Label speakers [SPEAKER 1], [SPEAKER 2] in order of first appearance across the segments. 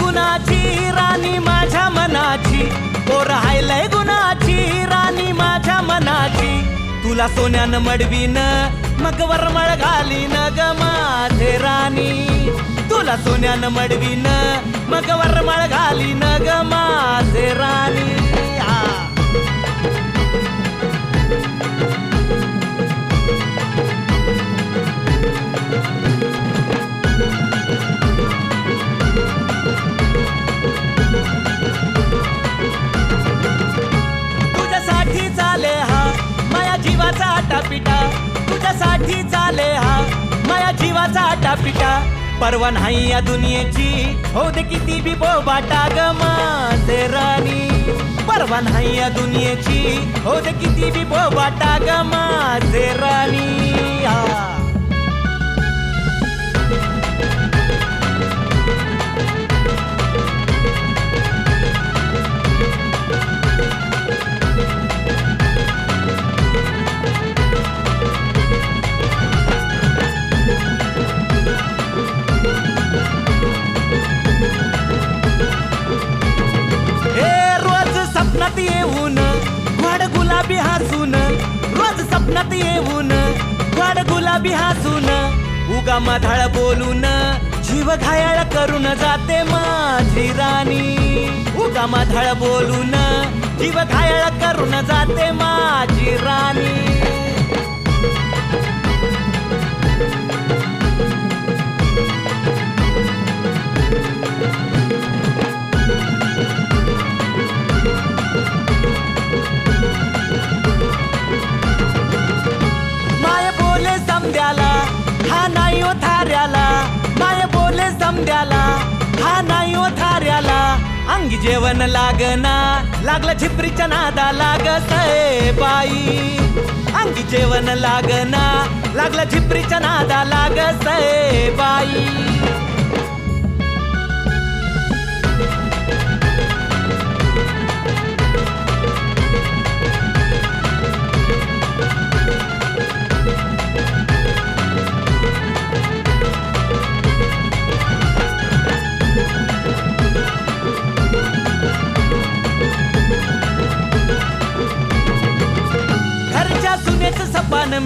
[SPEAKER 1] गुणाची राणी माझ्या मनाची. पोर हायलय गुणाची राणी माझ्या मनाची. तुला सोन्यानं मडवीन मग वरमळ घालीन ग माझे राणी. तुला सोन्यानं मडवीन मग वरमळ घालीन ग तुझ्यासाठी चाले हा. माया जीवाचा आटापिटा परवा नाही या दुनियेची. हो दे किती बी बोबाटा ग माझे राणी. परवा नाही या दुनियेची. हो दे किती बी बोबाटा ग माझे रोज स्वप्नात येऊन वाड गुलाबी हसून उगा माधाळ बोलून जीव घायाळ करून जाते माझी राणी. उगा माधाळ बोलून जीव घायाळ करून जाते माझी जेवण लागना लागलं झिपरीच्या नादा लागत बाई अंगी जेवण लागना लागलं झिपरीच्या नादा लागत बाई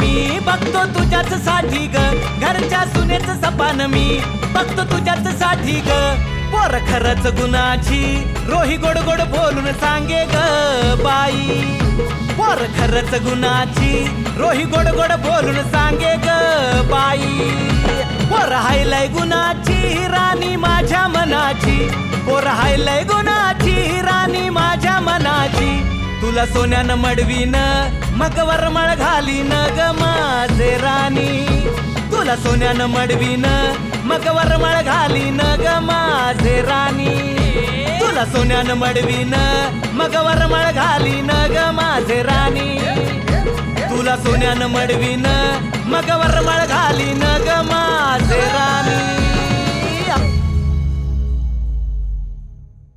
[SPEAKER 1] मी बघतो तुझ्याच साठी ग. घरच्या सुनेचं सपान मी बघतो तुझ्याच साठी ग. पोर खरंच गुणाची. रोही गोड गोड बोलून सांगे ग बाई. पोर खरच गुणाची. रोही गोड गोड बोलून सांगे ग बाई. पोर हायलय गुणाची राणी माझ्या मनाची. पोर हायलय गुणाची राणी माझ्या मनाची. तुला सोन्यानं मडवीन मग वरमळ न ग माझे राणी. तुला सोन्यानं मडवीन मग वरमळ न ग माझे राणी. तुला सोन्यानं मडवीन मग वरमळ घालीन ग माझे राणी. तुला सोन्यानं मडवीन मग वर